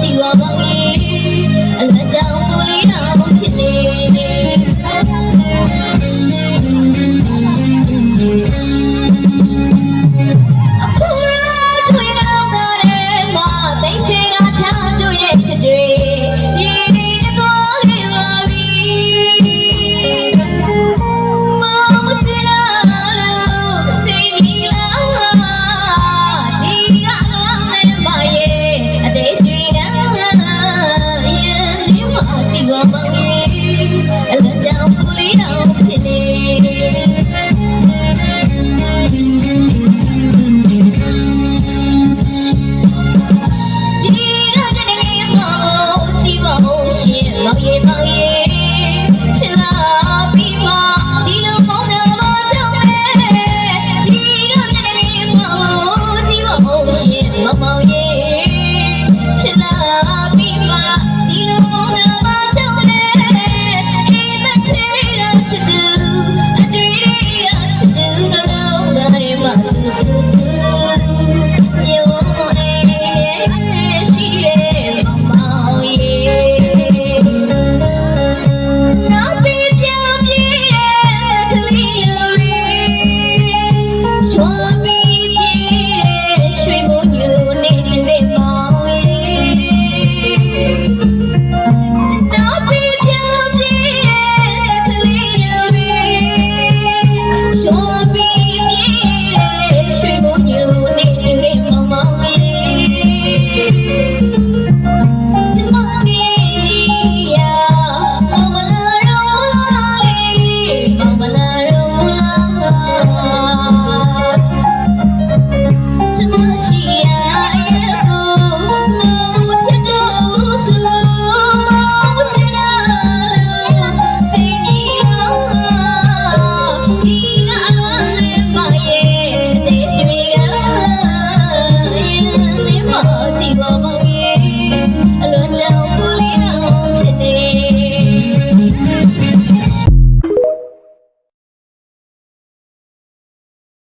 ချီဝါမောင်ကြီးအလက်တောင်ကိုလေးတော်ဖြစ်နေ Vamos.